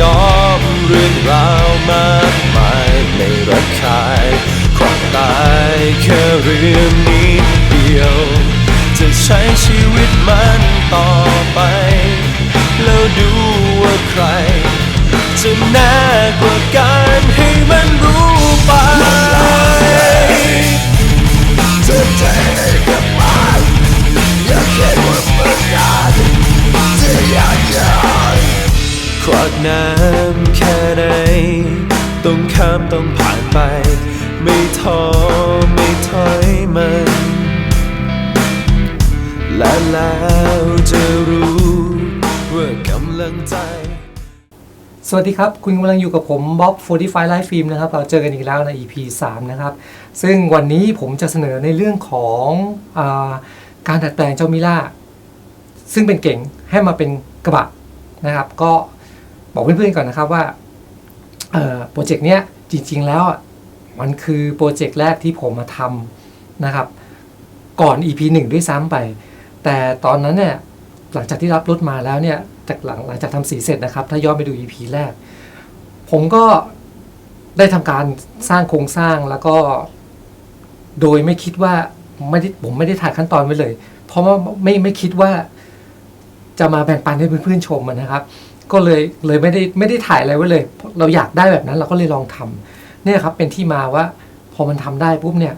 ยอมเรื่องราวมากมายไม่ระคายความตายแค่เรื่องนี้เดียว จะใช้ชีวิตมันต่อไป แล้วดูว่าใคร จะแน่กว่าการให้มันรู้ไปจะเทกับมันอย่ ขวากน้ำแค่ไหน ต้องข้ามต้องผ่านไป ไม่ท้อไม่ถอยมัน และแล้วจะรู้ว่ากำลังใจ สวัสดีครับ คุณกำลังอยู่กับผมบ๊อบ45 Live Film นะครับ เราเจอกันอีกแล้วใน EP 3 นะครับ ซึ่งวันนี้ผมจะเสนอในเรื่องของอาการดัดแปลงเจ้ามิล่า ซึ่งเป็นเก่งให้มาเป็นกระบะนะครับ ก็ บอกเพื่อนๆก่อนนะครับว่าโปรเจกต์เนี้ยจริงๆแล้วมันคือโปรเจกต์แรกที่ผมมาทำนะครับ ก่อน EP 1 ด้วยซ้ำไป แต่ตอนนั้นเนี่ยหลังจากที่รับรถมาแล้วเนี่ยจากหลังหลังจากทำสีเสร็จนะครับ ถ้าย้อนไปดู EP แรก ผมก็ได้ทำการสร้างโครงสร้างแล้วก็ โดยไม่คิดว่าไม่ได้ผมไม่ได้ถ่ายขั้นตอนไว้เลย เพราะว่าไม่ไม่คิดว่าจะมาแบ่งปันให้เพื่อนๆชมนะครับ ก็เลยเลยไม่ได้ไม่ได้ถ่ายอะไรไว้เลย เราอยากได้แบบนั้นเราก็เลยลองทำเนี่ยครับเป็นที่มาว่าพอมันทำได้ปุ๊บเนี่ย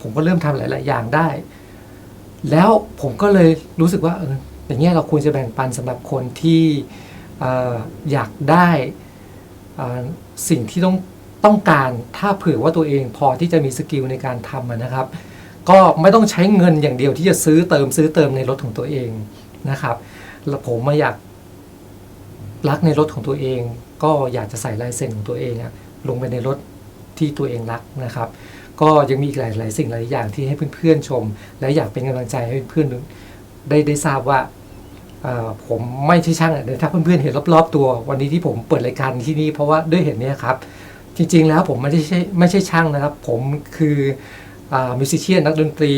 ผมก็เริ่มทำหลาย ๆ อย่างได้ แล้วผมก็เลยรู้สึกว่าเอออย่างเงี้ยเราควรจะแบ่งปันสำหรับคนที่อยากได้สิ่งที่ต้องต้องการถ้าเผื่อว่าตัวเองพอที่จะมีสกิลในการทำนะครับ ก็ไม่ต้องใช้เงินอย่างเดียวที่จะซื้อเติมซื้อเติมในรถของตัวเองนะครับ แล้วผมมาอยาก รักในรถของตัวเอง ก็อยากจะใส่ลายเซ็นของตัวเองอะลงไปในรถที่ตัวเองรักนะครับ ก็ยังมีอีกหลาย ๆ สิ่งหลายอย่างที่ให้เพื่อนๆชม และอยากเป็นกำลังใจให้เพื่อนๆได้ได้ทราบว่าผมไม่ใช่ช่างอะเดี๋ยวถ้าเพื่อนๆเห็นรอบๆตัว วันนี้ที่ผมเปิดรายการที่นี่เพราะว่าด้วยเห็นเนี่ยครับ จริงๆแล้วผมไม่ได้ใช่ไม่ใช่ช่างนะครับ ผมคือมิวสิชเชียนนักดนตรี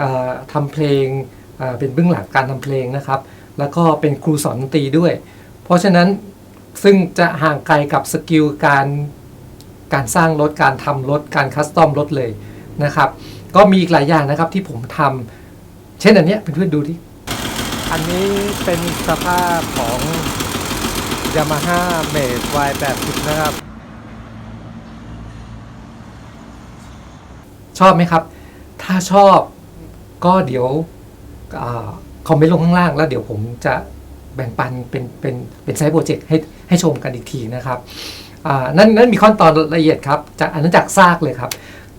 อ่าทำเพลงเป็นเบื้องหลังการทำเพลงนะครับ แล้วก็เป็นครูสอนดนตรีด้วย เพราะฉะนั้นซึ่งจะห่างไกลกับสกิลการการสร้างรถการทำรถการคัสตอมรถเลยนะครับ ก็มีอีกหลายอย่างนะครับที่ผมทำเช่นอันเนี้ยเพื่อนๆดูดิอันนี้เป็นสภาพของ Yamaha Mate Y80 นะครับ ชอบไหมครับ ถ้าชอบก็เดี๋ยวอาคอมเมนต์ลงข้างล่างแล้วเดี๋ยวผมจะ แบ่งปันเป็นเป็นเป็นไซต์โปรเจกต์ให้ให้ชมกันอีกทีนะครับนั่นนั่นมีขั้นตอนละเอียดครับจากอันนั้นจากซากเลยครับ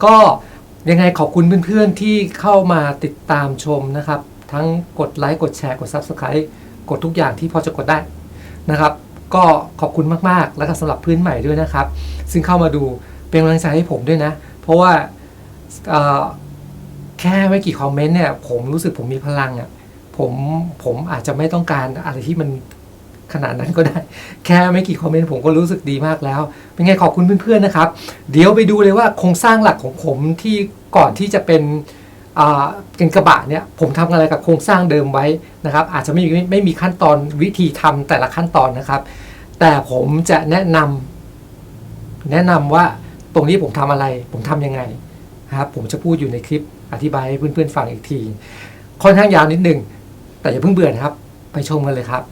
ก็ยังไงขอบคุณเพื่อนๆที่เข้ามาติดตามชมนะครับ ทั้งกดไลค์กดแชร์กด Subscribe กดทุกอย่างที่พอจะกดได้นะครับ ก็ขอบคุณมากๆ แล้วก็สำหรับเพื่อนใหม่ด้วยนะครับ ซึ่งเข้ามาดูเป็นกำลังใจให้ผมด้วยนะ เพราะว่าแค่ไม่กี่คอมเมนต์เนี่ยผมรู้สึกผมมีพลังอะ่ะ ผมผมอาจจะไม่ต้องการอะไรที่มันขนาดนั้นก็ได้ แค่ไม่กี่คอมเมนต์ผมก็รู้สึกดีมากแล้ว เป็นไงขอบคุณเพื่อนๆนะครับ เดี๋ยวไปดูเลยว่าโครงสร้างหลักของผมที่ก่อนที่จะเป็นเป็นกระบะเนี่ยผมทำอะไรกับโครงสร้างเดิมไว้นะครับ อาจจะไม่มีไม่มีขั้นตอนวิธีทำแต่ละขั้นตอนนะครับ แต่ผมจะแนะนำแนะนำว่าตรงนี้ผมทำอะไร ผมทำยังไงนะครับผมจะพูดอยู่ในคลิปอธิบายให้เพื่อนๆฟังอีกทีค่อนข้างยาวนิดนึง แต่อย่าเพิ่งเบื่อนะครับ ไปชมกันเลยครับ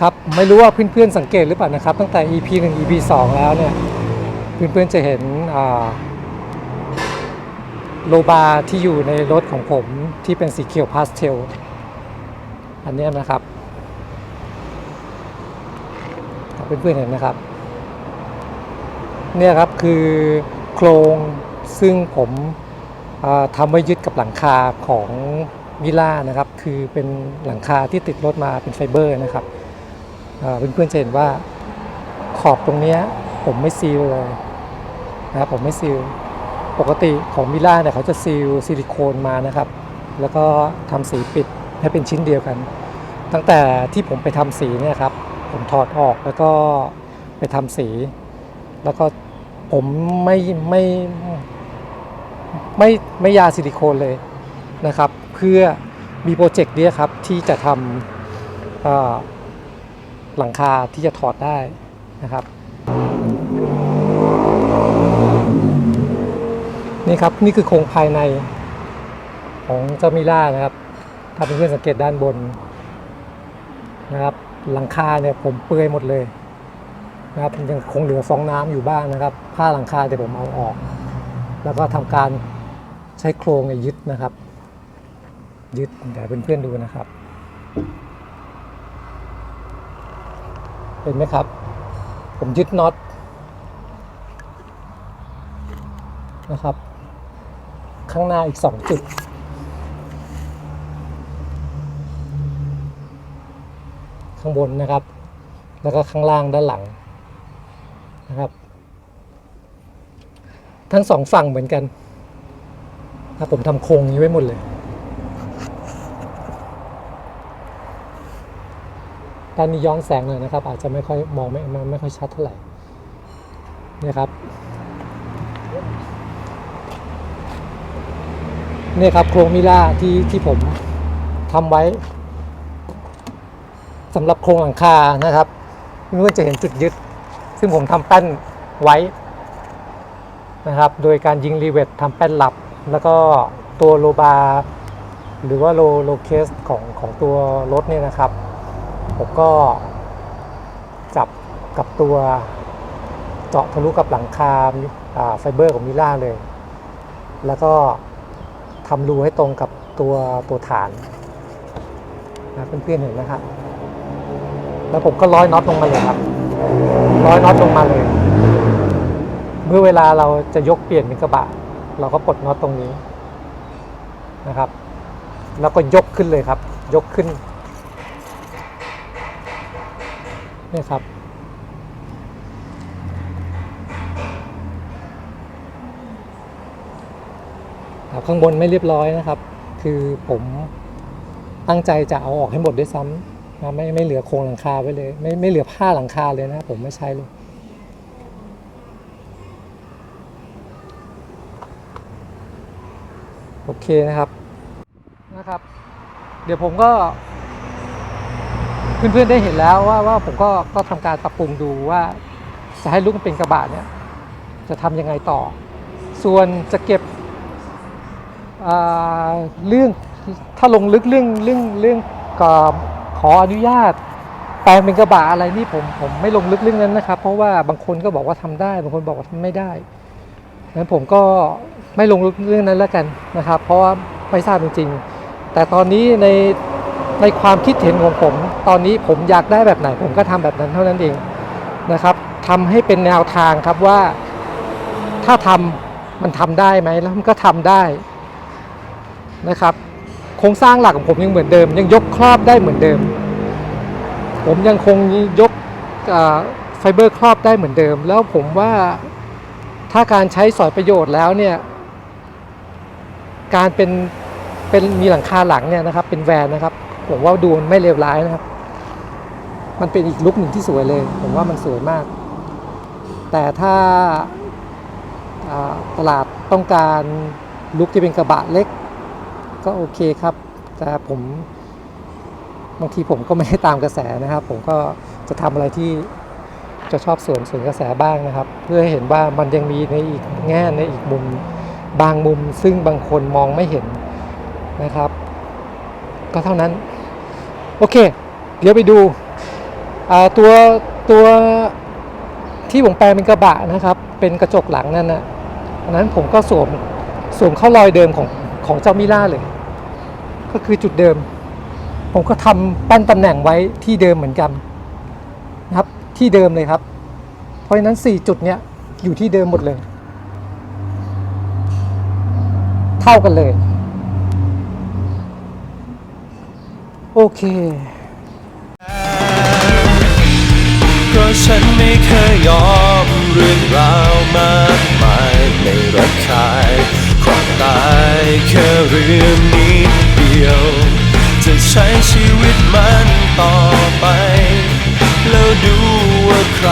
ครับไม่รู้ว่าเพื่อนๆสังเกตหรือเปล่านะครับ ตั้งแต่ EP 1 EP 2 แล้วเนี่ย เพื่อนๆจะเห็นโลบาร์ที่อยู่ในรถของผมที่เป็นสีเขียวพาสเทลอันนี้นะครับเพื่อนๆเห็นนะครับ เนี่ยครับคือโครงซึ่งผม ทำไว้ยึดกับหลังคาของมิล่านะครับคือเป็นหลังคาที่ติดรถมาเป็นไฟเบอร์นะครับเพื่อนๆจะเห็นว่าขอบตรงนี้ผมไม่ซีลเลยนะครับผมไม่ซีลปกติของมิล่าเนี่ยเขาจะซีลซิลิโคนมานะครับ แล้วก็ทำสีปิดให้เป็นชิ้นเดียวกัน ตั้งแต่ที่ผมไปทำสีเนี่ยครับผมถอดออกแล้วก็ไปทำสี แล้วก็ผมไม่ไม่ ไม่ไม่ยาซิลิโคนเลยนะครับ เพื่อมีโปรเจกต์เนี้ยครับที่จะทำหลังคาที่จะถอดได้นะครับนี่ครับนี่คือโครงภายในของเจ้ามิล่านะครับ ถ้าเพื่อนสังเกตด้านบนนะครับ หลังคาเนี่ยผมเปลือยหมดเลยนะครับยังคงเหลือฟองน้ำอยู่บ้างนะครับ ผ้าหลังคาเดี๋ยวผมเอาออก แล้วก็ทำการใช้โครงยึดนะครับ ยึดเดี๋ยวเพื่อนๆดูนะครับ เห็นไหมครับ ผมยึดน็อตนะครับ ข้างหน้าอีก 2 จุดข้างบนนะครับ แล้วก็ข้างล่างด้านหลังนะครับ ทั้งสองฝั่งเหมือนกันครับผมทำโครงนี้ไว้หมดเลย ด้านนี้ย้อนแสงหน่อยนะครับ อาจจะไม่ค่อยมองไม่ไม่ไม่ค่อยชัดเท่าไหร่นี่ครับนี่ครับโครงมิล่าที่ที่ผมทำไว้สำหรับโครงหลังคานะครับเพื่อนจะเห็นจุดยึด ซึ่งผมทำแป้นไว้ นะครับ โดยการยิงรีเวททำแป้นหลับ แล้วก็ตัวโลบาร์หรือว่าโลโลเคสของของตัวรถเนี่ยนะครับ ผมก็จับกับตัวเจาะทะลุกับหลังคาอ่าไฟเบอร์ของมิล่าเลย แล้วก็ทำรูให้ตรงกับตัวตัวฐานนะเพื่อนๆเห็นนะครับแล้วผมก็ร้อยน็อตลงมาเลยครับ ร้อยน็อตลงมาเลย เมื่อเวลาเราจะยกเปลี่ยนเป็นกระบะ เราก็ปลดน็อตตรงนี้นะครับ แล้วก็ยกขึ้นเลยครับ ยกขึ้นนี่ครับครับ ข้างบนไม่เรียบร้อยนะครับ คือผมตั้งใจจะเอาออกให้หมดด้วยซ้ำนะไม่ไม่เหลือโครงหลังคาไว้เลย ไม่ไม่เหลือผ้าหลังคาเลยนะ ผมไม่ใช้เลย โอเคนะครับนะครับ เดี๋ยวผมก็เพื่อนๆได้เห็นแล้วว่าว่าผมก็ก็ทำการปรับปรุงดูว่าจะให้ลุกมันเป็นกระบะเนี่ยจะทำยังไงต่อ ส่วนจะเก็บเรื่องถ้าลงลึกเรื่องเรื่องเรื่องกขออนุญาตแปลงเป็นกระบะอะไรนี่ผมผมไม่ลงลึกเรื่องนั้นนะครับ เพราะว่าบางคนก็บอกว่าทำได้ บางคนบอกว่าทำไม่ได้งั้นผมก็ ไม่ลงลึกเรื่องนั้นแล้วกันนะครับ เพราะว่าไม่ทราบจริงๆ แต่ตอนนี้ในในความคิดเห็นของผม ตอนนี้ผมอยากได้แบบไหน ผมก็ทำแบบนั้นเท่านั้นเองนะครับทำให้เป็นแนวทางครับว่าถ้าทำมันทำได้ไหมแล้วมันก็ทำได้นะครับ โครงสร้างหลักของผมยังเหมือนเดิม ยังยกครอบได้เหมือนเดิม ผมยังคงยกไฟเบอร์ครอบได้เหมือนเดิม แล้วผมว่าถ้าการใช้สอยประโยชน์แล้วเนี่ย การเป็นเป็นมีหลังคาหลังเนี่ยนะครับ เป็นแวนนะครับผมว่าดูมันไม่เลวร้ายนะครับ มันเป็นอีกลุคหนึ่งที่สวยเลย ผมว่ามันสวยมาก แต่ถ้าาตลาดต้องการลุคที่เป็นกระบะเล็ก ก็โอเคครับ แต่ผมบางทีผมก็ไม่ได้ตามกระแสนะครับ ผมก็จะทำอะไรที่จะชอบสวนสวนกระแสบ้างนะครับ เพื่อให้เห็นว่ามันยังมีในอีกแง่ในอีกมุม บางมุมซึ่งบางคนมองไม่เห็นนะครับ ก็เท่านั้น โอเค เดี๋ยวไปดูตัวตัวที่ผมแปลงเป็นกระบะนะครับ เป็นกระจกหลังนั่นนะอันนั้นผมก็สวมสวมเข้ารอยเดิมของของเจ้ามิล่าเลย ก็คือจุดเดิม ผมก็ทำแป้นตำแหน่งไว้ที่เดิมเหมือนกันนะครับ ที่เดิมเลยครับ เพราะฉะนั้น 4 จุดเนี้ยอยู่ที่เดิมหมดเลย เท่ากันเลย โอเคเพราะฉันไม่เคยยอมเรื่องราวมากมายไม่ระคายความตายแค่เรื่องนิดเดียว จะใช้ชีวิตมันต่อไป แล้วดูว่าใคร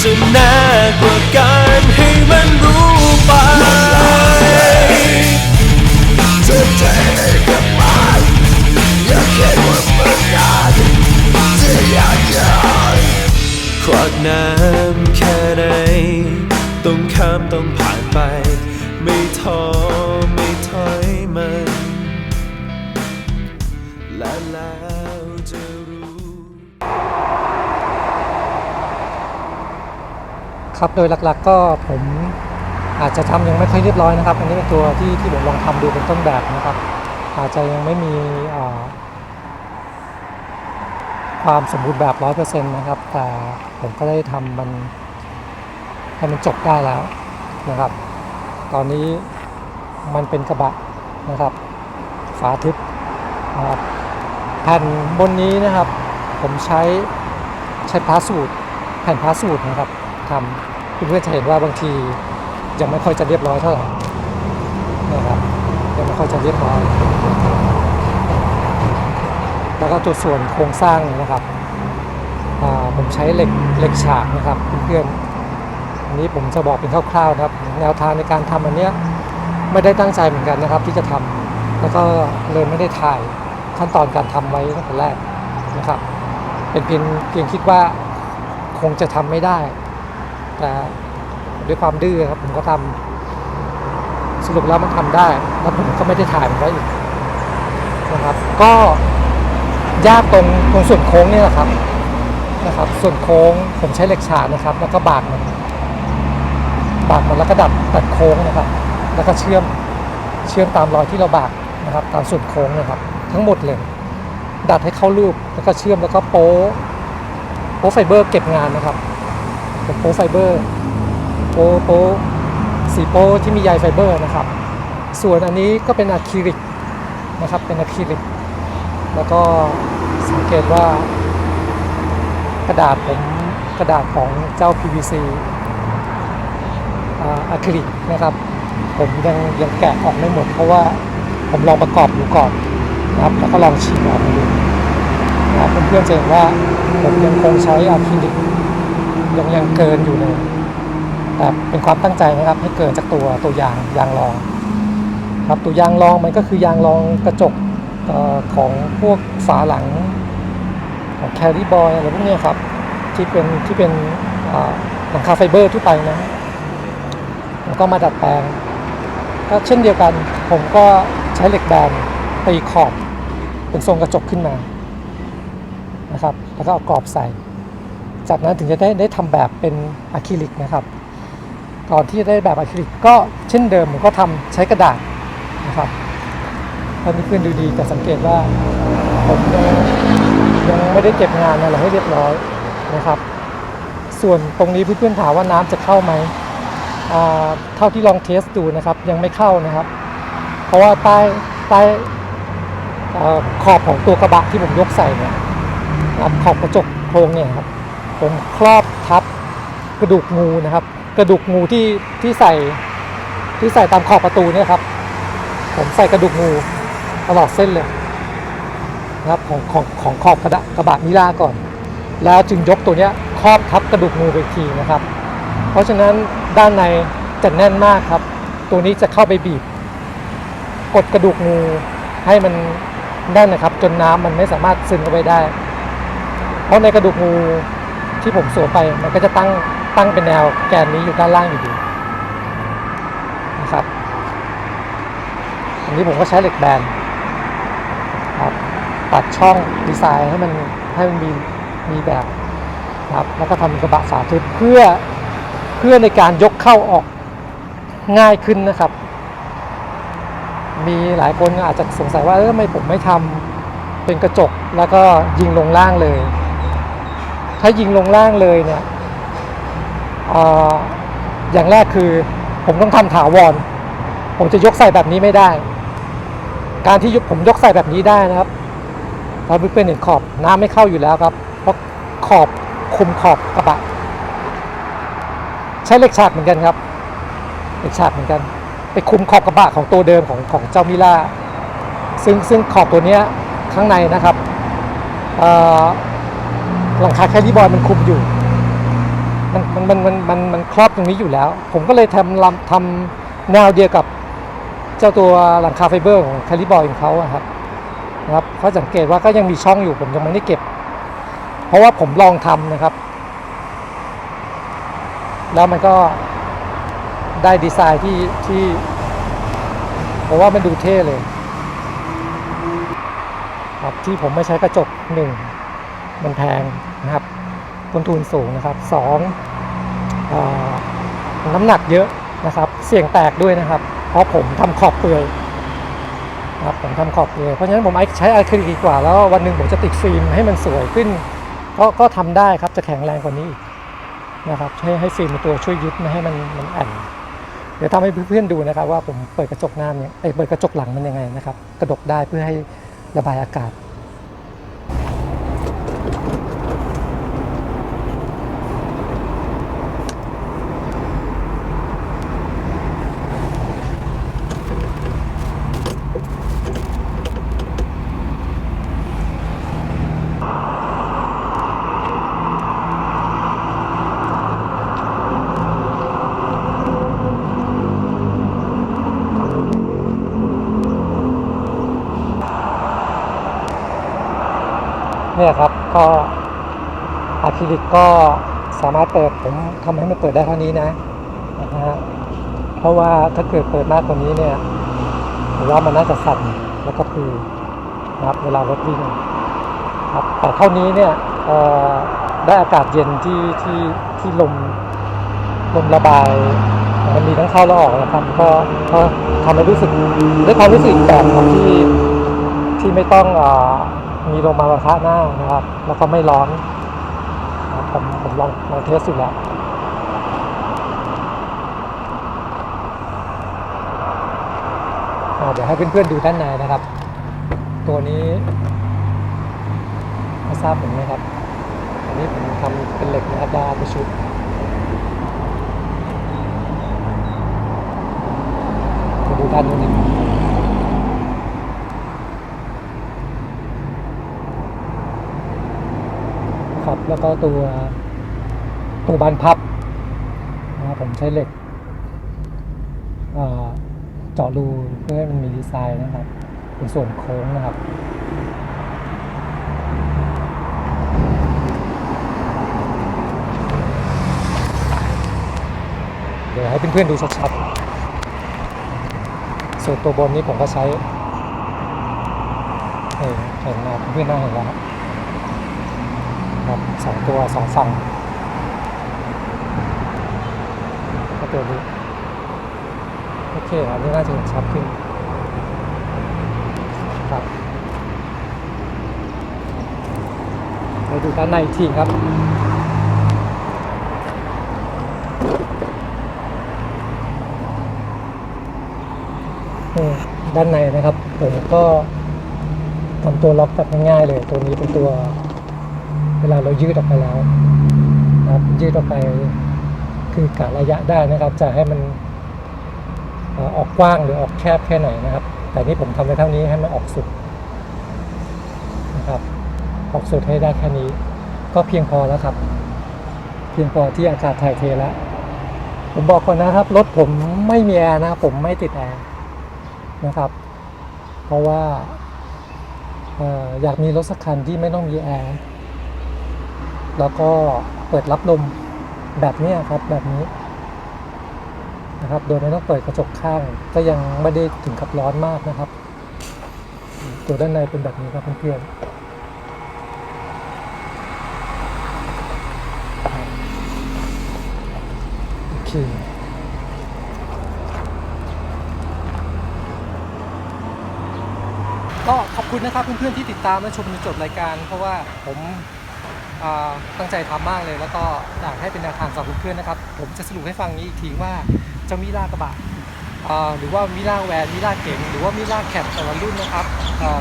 จะน่กว่ากันให้มันรู้ไป น้ำแค่ไหน ต้องข้ามต้องผ่านไป ไม่ท้อไม่ถอยมันและแล้วจะรู้ ครับโดยหลักๆก็ผมอาจจะทำยังไม่ค่อยเรียบร้อยนะครับ อันนี้เป็นตัวที่ที่ผมลองทำดูเป็นต้นแบบนะครับ อาจจะยังไม่มี ความสมบูรณ์แบบร้อยเปอร์เซ็นต์นะครับ แต่ผมก็ได้ทำมันให้มันจบได้แล้วนะครับ ตอนนี้มันเป็นกระบะนะครับ ฝาทึบนะครับแผ่นบนนี้นะครับ ผมใช้ใช้พลาสูตรแผ่นพลาสูตรนะครับทำเพื่อนๆจะเห็นว่าบางทียังไม่ค่อยจะเรียบร้อยเท่าไหร่นะครับยังไม่ค่อยจะเรียบร้อย แล้วก็ตัวส่วนโครงสร้างนะครับผมใช้เหล็กเหล็กฉากนะครับเพื่อนๆอันนี้ผมจะบอกเป็นคร่าวๆนะครับ แนวทางในการทำอันเนี้ยไม่ได้ตั้งใจเหมือนกันนะครับ ที่จะทำแล้วก็เลยไม่ได้ถ่ายขั้นตอนการทำไว้ตั้งแต่แรกนะครับ เป็นเพียงเพียงคิดว่าคงจะทำไม่ได้ แต่ด้วยความดื้อครับผมก็ทำสรุปแล้วมันทำได้ แล้วผมก็ไม่ได้ถ่ายมันไว้อีกนะครับ ก็ ยากตรงตรงส่วนโค้งนี่แหละครับนะครับ ส่วนโค้งผมใช้เหล็กฉากนะครับ แล้วก็บากมันบากมันแล้วก็ดัดตัดโค้งนะครับ แล้วก็เชื่อมเชื่อมตามรอยที่เราบากนะครับ ตามส่วนโค้งนะครับ ทั้งหมดเลย ดัดให้เข้ารูปแล้วก็เชื่อมแล้วก็โป๊โป๊ไฟเบอร์เก็บงานนะครับเป็นโป๊ไฟเบอร์โป๊โป๊สีโป๊ที่มีใยไฟเบอร์นะครับ ส่วนอันนี้ก็เป็นอะคริลิกนะครับเป็นอะคริลิก แล้วก็สังเกตว่ากระดาษผมกระดาษของเจ้า PVC อ่าอะคริลิกนะครับ ผมยังยังแกะออกไม่หมด เพราะว่าผมลองประกอบดูก่อนนะครับแล้วก็ลองฉีกออกมาดูนะครับเพื่อนๆจะเห็นว่าผมยังคงใช้อะคริลิกยังยังเกินอยู่เลยแต่เป็นความตั้งใจนะครับให้เกินจากตัวตัวยางยางรอง ครับตัวยางรองมันก็คือยางรองกระจก อของพวกฝาหลังของแคริบอยอะไรพวกนี้ครับ ที่เป็นที่เป็นหลังคาไฟเบอร์ทั่วไปนะแล้วก็มาดัดแปลง ก็เช่นเดียวกันผมก็ใช้เหล็กแบนตีขอบเป็นทรงกระจกขึ้นมานะครับแล้วก็เอากรอบใส่ จากนั้นถึงจะได้ได้ทำแบบเป็นอะคริลิกนะครับก่อนที่จะได้แบบอะคริลิกก็เช่นเดิมผมก็ทำใช้กระดาษนะครับ ถ้าเพื่อนดูดีจะสังเกตว่าผมยังยังไม่ได้เก็บงานอะไรให้เรียบร้อยนะครับ ส่วนตรงนี้เพื่อนๆถามว่าน้ำจะเข้าไหมอ่าเท่าที่ลองเทสดูนะครับ ยังไม่เข้านะครับ เพราะว่าใต้ใต้ขอบของตัวกระบะที่ผมยกใส่เนี่ยขอบกระจกโครงเนี่ยครับผมครอบทับกระดูกงูนะครับ กระดูกงูที่ที่ใส่ที่ใส่ตามขอบประตูเนี่ยครับ ผมใส่กระดูกงู ตลอดเส้นเลยนะครับของของของขอบกระดกระบะมิล่าก่อน แล้วจึงยกตัวเนี้ยครอบทับกระดูกงูไปทีนะครับ เพราะฉะนั้นด้านในจะแน่นมากครับ ตัวนี้จะเข้าไปบีบ กดกระดูกงูให้มันแน่นนะครับ จนน้ำมันไม่สามารถซึมเข้าไปได้ เพราะในกระดูกงูที่ผมสวมไปมันก็จะตั้งตั้งเป็นแนวแกนนี้อยู่ด้านล่างอยู่ดีนะครับอันนี้ผมก็ใช้เหล็กแบน ตัดช่องดีไซน์ให้มันให้มันมีมีแบบนะครับแล้วก็ทำกระบะฝาทึบเพื่อเพื่อในการยกเข้าออกง่ายขึ้นนะครับ มีหลายคนอาจจะสงสัยว่าเออทำไมผมไม่ทำเป็นกระจกแล้วก็ยิงลงล่างเลย ถ้ายิงลงล่างเลยเนี่ยออย่างแรกคือผมต้องทำถาวร ผมจะยกใส่แบบนี้ไม่ได้ การที่ผมยกใส่แบบนี้ได้นะครับ เราเพื่อนๆเห็นขอบน้ำไม่เข้าอยู่แล้วครับ เพราะขอบคุมขอบกระบะ ใช้เหล็กฉากเหมือนกันครับเหล็กฉากเหมือนกัน ไปคุมขอบกระบะของตัวเดิมของของเจ้ามิล่าซึ่งซึ่งขอบตัวเนี้ยข้างในนะครับหลังคาแคลิบอยมันคุมอยู่ มันมันมันมันมันมันครอบตรงนี้อยู่แล้ว ผมก็เลยทำลำทำแนวเดียวกับเจ้าตัวหลังคาไฟเบอร์ของแคลิบอยของเขาครับ นะครับเขาสังเกตว่าก็ยังมีช่องอยู่ผมยังไม่ได้เก็บ เพราะว่าผมลองทำนะครับ แล้วมันก็ได้ดีไซน์ที่ที่เพราะว่ามันดูเท่เลย ครับที่ผมไม่ใช้กระจกหนึ่งมันแพงนะครับต้นทุนสูงนะครับสองอน้ำหนักเยอะนะครับ เสี่ยงแตกด้วยนะครับ เพราะผมทำขอบเปลือย ครับผมทำขอบเลยเพราะฉะนั้นผมใช้อะคริลิกดีกว่า แล้ววันหนึ่งผมจะติดฟิล์มให้มันสวยขึ้น ก็ก็ทำได้ครับจะแข็งแรงกว่านี้นะครับให้ให้ฟิล์มตัวช่วยยึดไม่ให้มันมันแอนเดี๋ยวทำให้เพื่อนๆดูนะครับ ว่าผมเปิดกระจกหน้าเนี่ยเอ้ยเปิดกระจกหลังมันยังไงนะครับ กระดกได้เพื่อให้ระบายอากาศ เนี่ยครับก็อะคริลิกก็สามารถเปิดผมทำให้มันเปิดได้เท่านี้นะนะฮะเพราะว่าถ้าเกิดเปิดมากกว่านี้เนี่ยผมว่ามันน่าจะสั่นแล้วก็พือนะครับเวลารถวิ่งครับแต่เท่านี้เนี่ยได้อากาศเย็นที่ที่ที่ลมลมระบายมันมีทั้งเข้าและออกนะครับก็ก็ทำให้รู้สึกได้ความรู้สึกอีกแบบที่ที่ไม่ต้องอา มีลมมาปะทะหน้านะครับ แล้วก็ไม่ร้อนผมผมลองลองเทสดูแล้วเดี๋ยวให้เพื่อนๆดูด้านในนะครับ ตัวนี้ไม่ทราบเหมือนไหมครับ อันนี้ผมทำเป็นเหล็กนะครับด้านไปชุดมาดูด้านนู้นนิดนึงครับ แล้วก็ตัวตัวบานพับนะครับผมใช้เหล็กเจาะรูเพื่อให้มันมีดีไซน์นะครับ เป็นส่วนโค้งนะครับเดี๋ยวให้เพื่อนๆดูชัดๆส่วนตัวบนนี้ผมก็ใช้เออเห็นนะเพื่อนๆน่าเห็นแล้ว สองตัวสองฝั่งก็ตัวนี้โอเคครับนี่น่าจะเห็นชัดขึ้นครับเราดูด้านในอีกทีครับนี่ด้านในนะครับผมก็ทำตัวล็อกแบบง่ายๆเลย ตัวนี้เป็นตัว เวลาเรายืดออกไปแล้วนะครับยืดออกไปคือกะระยะได้นะครับ จะให้มันออกกว้างหรือออกแคบแค่ไหนนะครับ แต่นี่ผมทำไปเท่านี้ให้มันออกสุดนะครับ ออกสุดให้ได้แค่นี้ ก็เพียงพอแล้วครับ เพียงพอที่อากาศถ่ายเทแล้วผมบอกก่อนนะครับรถผมไม่มีแอร์นะผมไม่ติดแอร์นะครับ เพราะว่าออยากมีรถสักคันที่ไม่ต้องมีแอร์ แล้วก็เปิดรับลมแบบนี้ครับแบบนี้นะครับ โดยไม่ต้องเปิดกระจกข้างก็ยังไม่ได้ถึงกับร้อนมากนะครับ ตัวด้านในเป็นแบบนี้ครับเพื่อนๆโอเคก็ขอบคุณนะครับเพื่อนๆที่ติดตามและชมจนจบรายการ เพราะว่าผม ตั้งใจทำมากเลย แล้วก็อยากให้เป็นแนวทางสำหรับเพื่อนๆนะครับ ผมจะสรุปให้ฟังนี้อีกทีว่าเจ้ามิล่ากระบะหรือว่ามิล่าแวนมิล่าเก๋งหรือว่ามิล่าแคปแต่ละรุ่นนะครับ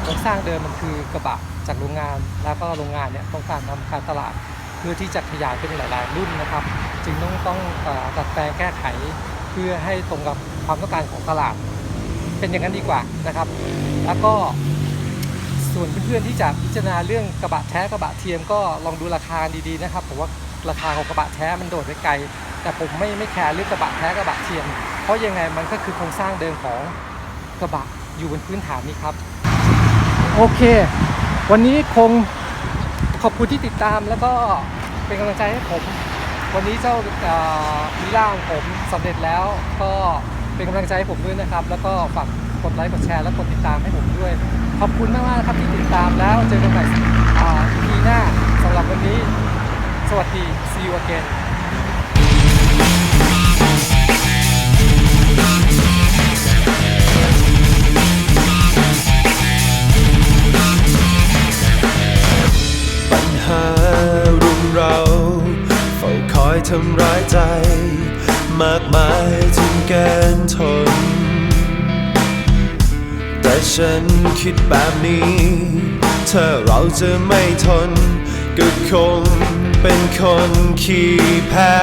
โครงสร้างเดิมมันคือกระบะจากโรงงาน แล้วก็โรงงานเนี่ยต้องการทำการตลาด เพื่อที่จะขยายเป็นหลาย ๆ รุ่นนะครับ จึงต้องต้องดัดแปลงแก้ไขเพื่อให้ตรงกับความต้องการของตลาด เป็นอย่างนั้นดีกว่านะครับ แล้วก็ ส่วนเพื่อนๆที่จะพิจารณาเรื่องกระบะแท้กระบะเทียมก็ลองดูราคาดีๆนะครับผมว่าราคาของกระบะแท้มันโดดไปไกล แต่ผมไม่ไม่แคร์เรื่องกระบะแท้กระบะเทียม เพราะยังไงมันก็คือโครงสร้างเดิมของกระบะอยู่บนพื้นฐานนี้ครับ โอเค วันนี้คงขอบคุณที่ติดตามแล้วก็เป็นกำลังใจให้ผม วันนี้เจ้ามิล่าของผมสำเร็จแล้วก็เป็นกำลังใจให้ผมด้วยนะครับ แล้วก็ฝาก กดไลค์กดแชร์และกดติดตามให้ผมด้วย ขอบคุณมากๆนะครับที่ติดตามแล้วเจอกันใหม่อ่า EP หน้าสำหรับวันนี้ สวัสดี see you again ปัญหารุมเราเฝ้าคอยทำร้ายใจ มากมายจนเกินทน ฉันคิดแบบนี้ถ้าเราจะไม่ทน ก็คงเป็นคนขี้แพ้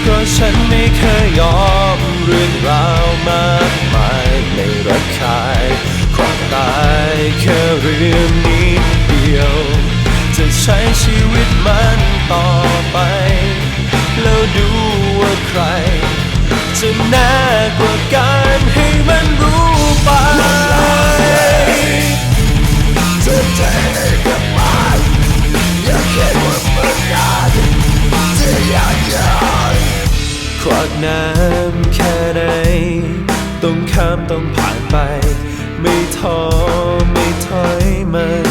เพราะฉันไม่เคยยอมเรื่องราวมากมายไม่ระคายความตายแค่เรื่องนี้เดียว จะใช้ชีวิตมันต่อไป แล้วดูว่าใคร จะน่ากว่าการให้มันรู้ไปจะเจกับมันอย่าคิดว่าเหมือนกันจะอยากยากขวากน้ำแค่ไหนต้องข้ามต้องผ่านไป ไม่ท้อไม่ถอยมัน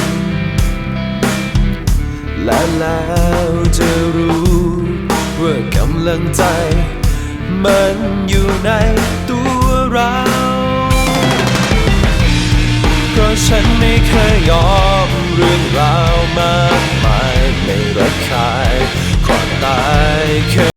และแล้วจะรู้ว่ากำลังใจ มันอยู่ในตัวเรา เพราะฉันไม่เคยยอมเรื่องราวมากมายไม่ระคายความตายเค